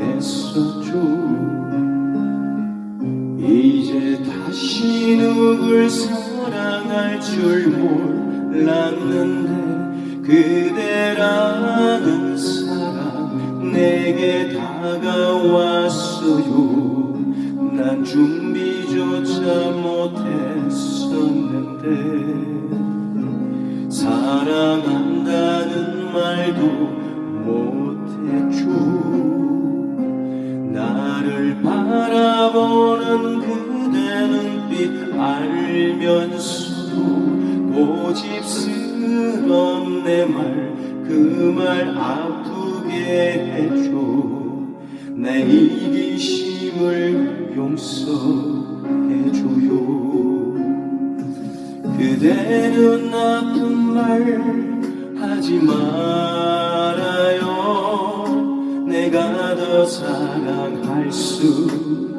했었죠 이제 다시 누굴 사랑할 줄 몰랐는데 그대라는 사람 내게 다가왔어요. 난 준비조차 못했었는데 사랑한다는 말도 보는 그대 눈빛 알면서도 고집스런 내 말 그 말 아프게 해줘. 내 이기심을 용서해줘요. 그대는 나쁜 말 하지 말아요. 내가 더 사랑할 수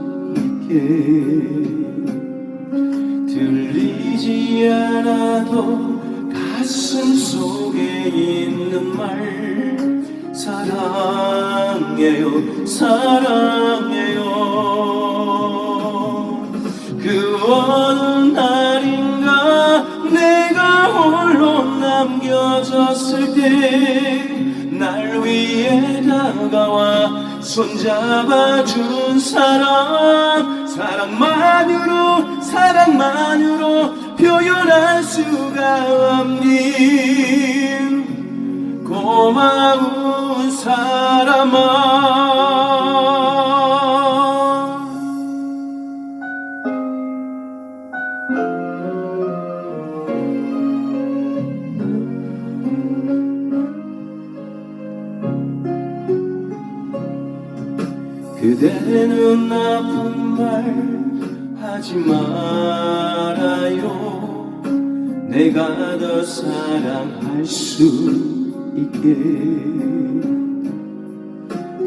들리지 않아도 가슴 속에 있는 말 사랑해요 사랑해요. 그 어느 날인가 내가 홀로 남겨졌을 때 날 위해 다가와 손잡아준 사랑 사랑만으로 사랑만으로 표현할 수가 없는 고마운 사람아 그대는 나쁜 말 하지 말아요. 내가 더 사랑할 수 있게.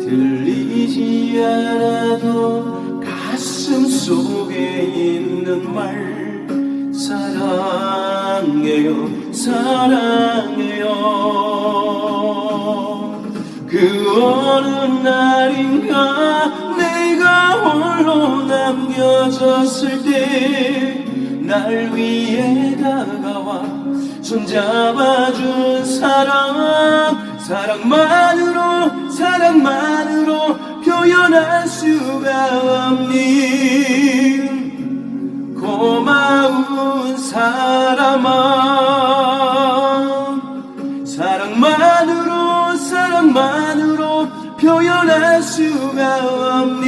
들리지 않아도 가슴 속에 있는 말 사랑해요 사랑해요 그 어느 날인가 내가 홀로 남겨졌을 때 날 위해 다가와 손잡아준 사랑 사랑만으로 사랑만으로 표현할 수가 없는 고마운 사람아 표현할 수가 없는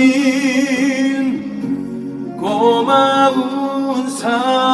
고마운 사람아